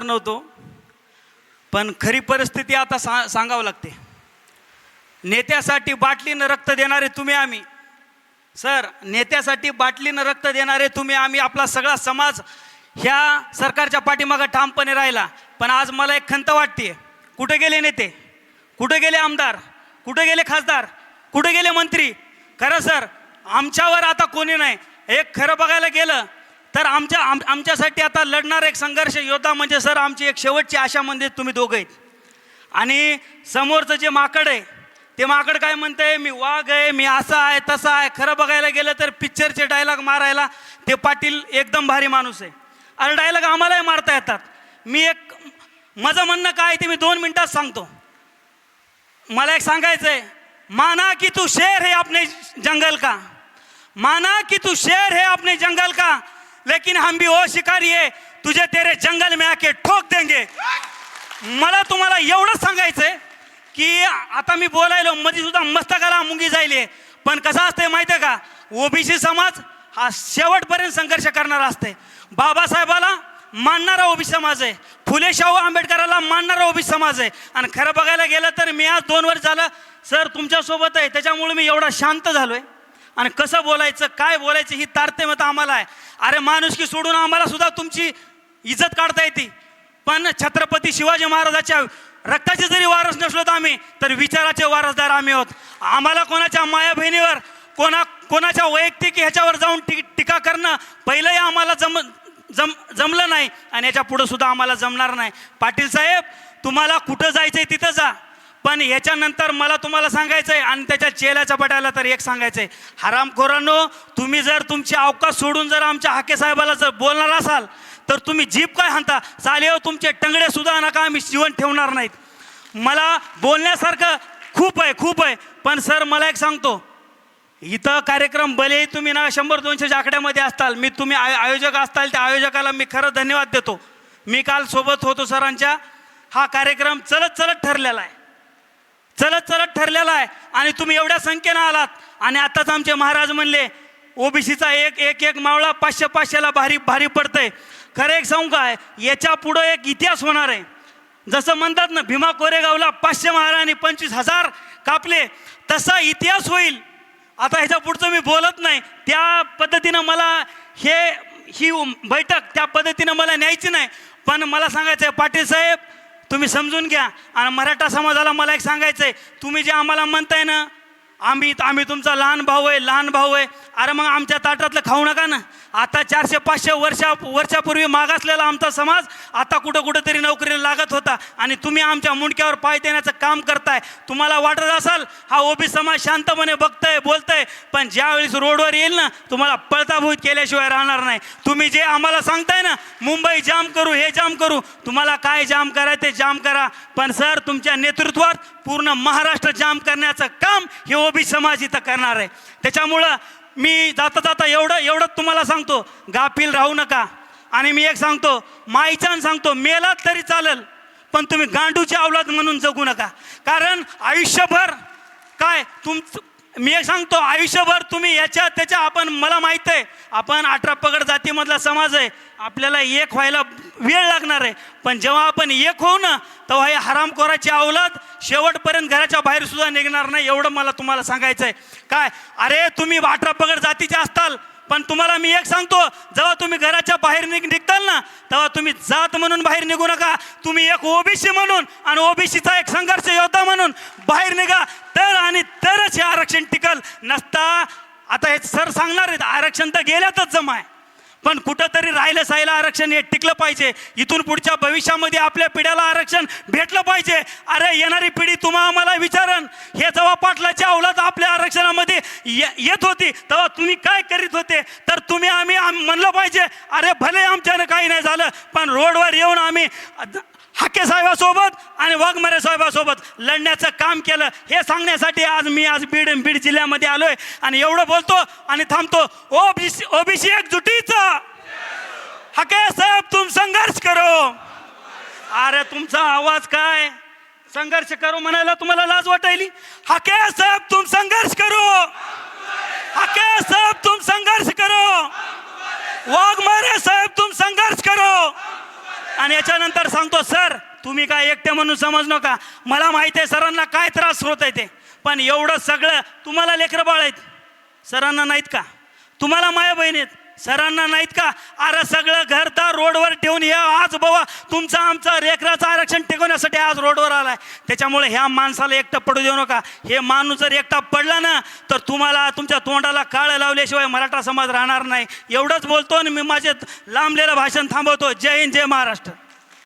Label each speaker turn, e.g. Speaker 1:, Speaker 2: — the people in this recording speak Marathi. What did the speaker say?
Speaker 1: बोलणार नव्हतो. पण खरी परिस्थिती आता सा सांगावं लागते. नेत्यासाठी बाटलीनं रक्त देणारे तुम्ही आम्ही. सर नेत्यासाठी बाटलीनं रक्त देणारे तुम्ही आम्ही आपला सगळा समाज ह्या सरकारच्या पाठीमागं ठामपणे राहिला. पण आज मला एक खंत वाटते कुठे गेले नेते? कुठे गेले आमदार? कुठे गेले खासदार? कुठे गेले मंत्री? खरं सर आमच्यावर आता कोणी नाही. एक खरं बघायला गेलं तर आमच्या आम आमच्यासाठी आता लढणार एक संघर्ष योद्धा म्हणजे सर आमची एक शेवटची आशा म्हणजे तुम्ही दोघं आहेत आणि समोरचं जे माकड आहे ते माकड काय म्हणतंय मी वाघ आहे मी असा आहे तसा आहे. खरं बघायला गेलं तर पिक्चरचे डायलॉग मारायला ते पाटील एकदम भारी माणूस आहे. अरे डायलॉग आम्हालाही मारता येतात. मी एक माझं म्हणणं काय ते मी दोन मिनटात सांगतो. मला एक सांगायचं आहे माना की तू शेर है अपने जंगल का? माना की तू शेर है अपने जंगल का? लेकिन हम भी वो शिकारी आहे तुझे तेरे जंगल में आके ठोक देंगे। मला तुम्हाला एवढंच सांगायचंय की आता मी बोलायलो मध्ये सुद्धा मस्तकाला मुंगी जायले पण कसं असतंय माहिती आहे का? ओबीसी समाज हा शेवटपर्यंत संघर्ष करणारा असते बाबासाहेबाला मानणारा ओबीसी समाज आहे. फुले शाहू आंबेडकराला मानणारा ओबीसी समाज आहे. आणि खरं बघायला गेलं तर मी आज दोन वर्ष झालं सर तुमच्यासोबत आहे. त्याच्यामुळे मी एवढा शांत झालोय. आणि कसं बोलायचं काय बोलायचं ही तारतम्यता आम्हाला आहे. अरे माणुसकी सोडून आम्हाला सुद्धा तुमची इज्जत काढता येते. पण छत्रपती शिवाजी महाराजाच्या रक्ताचे जरी वारस नसलो तर आम्ही तर विचाराचे वारसदार आम्ही आहोत. आम्हाला कोणाच्या माया बहिणीवर कोणा कोणाच्या वैयक्तिक ह्याच्यावर जाऊन टी टीका करणं पहिलंही आम्हाला जम जम जमलं नाही. आणि याच्या पुढं सुद्धा आम्हाला जमणार नाही. पाटील साहेब तुम्हाला कुठं जायचंय तिथं जा. पण याच्यानंतर मला तुम्हाला सांगायचं आहे आणि त्याच्या चेल्याच्या पटायला तर एक सांगायचं आहे हरामखोरांनो तुम्ही जर तुमची अवकाश सोडून जर आमच्या हाके साहेबाला जर बोलणार असाल तर तुम्ही जीप काय हाणता? चालेव तुमचे टंगडे सुद्धा नका आम्ही जीवन ठेवणार नाहीत. मला बोलण्यासारखं खूप आहे खूप आहे. पण सर मला एक सांगतो. इथं कार्यक्रम भलेही तुम्ही ना शंभर दोनशेच्या आकड्यामध्ये असताल मी तुम्ही आय आयोजक असताल त्या आयोजकाला मी खरं धन्यवाद देतो. मी काल सोबत होतो सरांच्या. हा कार्यक्रम चलत चलत ठरलेला आहे. चलत चलत ठरलेला आहे. आणि तुम्ही एवढ्या संख्येनं आलात. आणि आताच आमचे महाराज म्हणले ओबीसीचा एक एक एक मावळा पाचशे पाचशेला भारी भारी पडतंय. खरं एक सांगू काय? याच्या पुढं एक इतिहास होणार आहे. जसं म्हणतात ना भीमा कोरेगावला पाचशे महाराणी पंचवीस हजार कापले तसा इतिहास होईल. आता ह्याच्या पुढचं मी बोलत नाही. त्या पद्धतीनं मला हे ही बैठक त्या पद्धतीनं मला न्यायची नाही. पण मला सांगायचं आहे पाटील साहेब तुम्ही समजून घ्या. आणि मराठा समाजाला मला एक सांगायचं आहे तुम्ही जे आम्हाला म्हणताय ना आम्ही आम्ही तुमचा लहान भाऊ आहे लहान भाऊ आहे. अरे मग आमच्या ताटातलं खाऊ नका ना. आता चारशे पाचशे वर्षा वर्षापूर्वी मागासलेला आमचा समाज आता कुठं कुठं तरी नोकरीला लागत होता. आणि तुम्ही आमच्या मुंडक्यावर पाय देण्याचं काम करताय. तुम्हाला वाटत असाल हा ओबी समाज शांतपणे बघतंय बोलतंय. पण ज्यावेळेस रोडवर येईल ना तुम्हाला पळताभूत केल्याशिवाय राहणार नाही. तुम्ही जे आम्हाला सांगताय ना मुंबई जाम करू हे जाम करू तुम्हाला काय जाम करायचं ते जाम करा. पण सर तुमच्या नेतृत्वात पूर्ण महाराष्ट्र जाम करण्याचं काम हे ओबी समाज इथं करणार आहे. त्याच्यामुळं मी जाता जाता एवढं एवढंच तुम्हाला सांगतो गाफील राहू नका. आणि मी एक सांगतो माईचान सांगतो मेलात तरी चालेल पण तुम्ही गांडूची अवलाद म्हणून जगू नका. कारण आयुष्यभर काय तुम मी एक सांगतो आयुष्यभर तुम्ही याच्या त्याच्या आपण मला माहीत आहे आपण अठरा पगड जातीमधला समाज आहे आपल्याला एक व्हायला वेळ लागणार आहे. पण जेव्हा आपण एक होऊ ना तेव्हा हे हरामखोराची अवलाद शेवटपर्यंत घराच्या बाहेर सुद्धा निघणार नाही एवढं मला तुम्हाला सांगायचं आहे. काय? अरे तुम्ही अठरा पगड जातीचे असताल पण तुम्हाला मी एक सांगतो जेव्हा तुम्ही घराच्या बाहेर निघ तेव्हा तुम्ही जात म्हणून बाहेर निघू नका. तुम्ही एक ओबीसी म्हणून आणि ओबीसीचा एक संघर्ष योद्धा म्हणून बाहेर निघा. तर आणि तरच हे आरक्षण टिकल नसता. आता हे सर सांगणार आहेत आरक्षण तर गेल्यातच जमा आहे. पण कुठंतरी राहिलं सायला आरक्षण हे टिकलं पाहिजे. इथून पुढच्या भविष्यामध्ये आपल्या पिढ्याला आरक्षण भेटलं पाहिजे. अरे येणारी पिढी तुम्हा आम्हाला विचारण. हे जेव्हा पाटलाच्या अवलाद आपल्या आरक्षणामध्ये ये- येत होती तेव्हा तुम्ही काय करीत होते? तर तुम्ही आम्ही आम- म्हणलं पाहिजे अरे भले आमच्यानं काही नाही झालं पण रोडवर येऊन आम्ही हक्के साहेबासोबत आणि वाघमारे साहेबासोबत लढण्याचं काम केलं. हे सांगण्यासाठी आज मी आज बीड बीड जिल्ह्यामध्ये आलोय आणि एवढं बोलतो आणि थांबतो. ओबीसी ओबीसी एकजुटीचा हके साहेब तुम संघर्ष करो. अरे तुमचा आवाज काय? संघर्ष करो म्हणायला तुम्हाला लाज वाटायली? हके साहेब तुम संघर्ष करो हाके साहेब तुम संघर्ष करो वाघमारे साहेब तुम संघर्ष करो आणि याच्यानंतर सांगतो सर तुम्ही काय एकटे म्हणून समज नका. मला माहिती आहे सरांना काय त्रास होत आहे ते. पण एवढं सगळं तुम्हाला लेकरं बाळ आहेत. सरांना नाहीत का? तुम्हाला माया बहीण आहेत. सरांना नाहीत का? अरे सगळं घरदार रोडवर ठेवून हे आज बाबा. तुमचा आमचा रेकराचं आरक्षण टिकवण्यासाठी आज रोडवर आलाय. त्याच्यामुळे ह्या माणसाला एकटं पडू देऊ नका. हे माणूस जर एकटा पडला ना तर तुम्हाला तुमच्या तोंडाला काळं लावल्याशिवाय मराठा समाज राहणार नाही. एवढंच बोलतो आणि मी माझे लांबलेलं भाषण थांबवतो. जय हिंद जय महाराष्ट्र.